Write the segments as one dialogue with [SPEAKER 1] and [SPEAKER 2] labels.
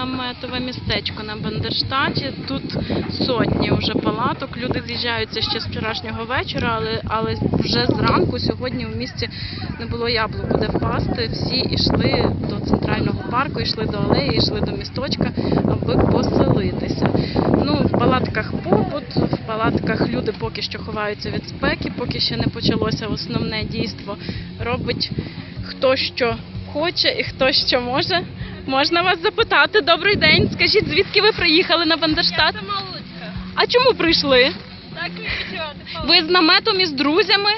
[SPEAKER 1] наметове містечко на Бандерштаті. Тут сотні вже палаток. Люди з'їжджаються ще з вчорашнього вечора, але, але вже зранку сьогодні в місті не було яблуку де впасти. Всі йшли до центрального парку, йшли до алеї, йшли до місточка, аби поселитися. Ну, в палатках побут, в палатках люди поки що ховаються від спеки, поки ще не почалося основне дійство. Робить хто що хоче і хто що може. Можна вас запитати? Добрий день. Скажіть, звідки ви приїхали на Бандерштат?
[SPEAKER 2] Я сама Луцька.
[SPEAKER 1] А чому прийшли?
[SPEAKER 2] Так відпочивати.
[SPEAKER 1] Ви з наметом і з друзями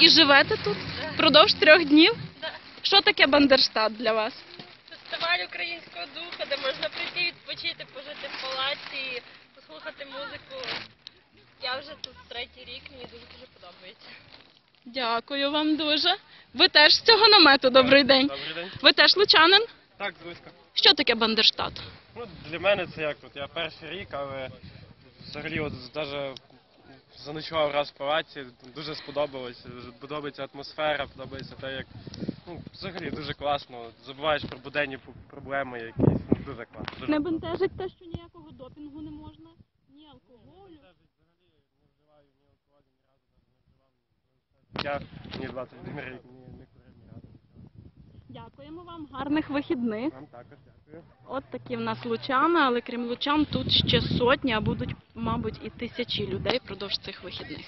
[SPEAKER 1] і живете тут впродовж трьох днів?
[SPEAKER 2] Да.
[SPEAKER 1] Що таке Бандерштат для вас?
[SPEAKER 2] Фестиваль українського духа, де можна прийти відпочити, пожити в палаці, послухати музику. Я вже тут третій рік, мені дуже дуже подобається.
[SPEAKER 1] Дякую вам дуже. Ви теж з цього намету. Добрий день.
[SPEAKER 3] Добрий день.
[SPEAKER 1] Ви теж лучанин?
[SPEAKER 3] Так, звичка.
[SPEAKER 1] Що таке Бандерштат?
[SPEAKER 3] Ну, для мене це як тут. Я перший рік, але взагалі от навіть заночував раз в палаці, дуже сподобалось. Подобається атмосфера, подобається те, як ну, взагалі дуже класно. Забуваєш про буденні проблеми якісь. Ну, дуже класно. Дуже
[SPEAKER 1] Не бентежить те, що ніякого допінгу не можна, ні алкоголю.
[SPEAKER 3] Я мені 21 рік, ні, не курив ні разу.
[SPEAKER 1] Дякуємо вам, гарних вихідних.
[SPEAKER 3] Вам також дякую.
[SPEAKER 1] От такі в нас лучани, але крім лучан тут ще сотні, а будуть, мабуть, і тисячі людей впродовж цих вихідних.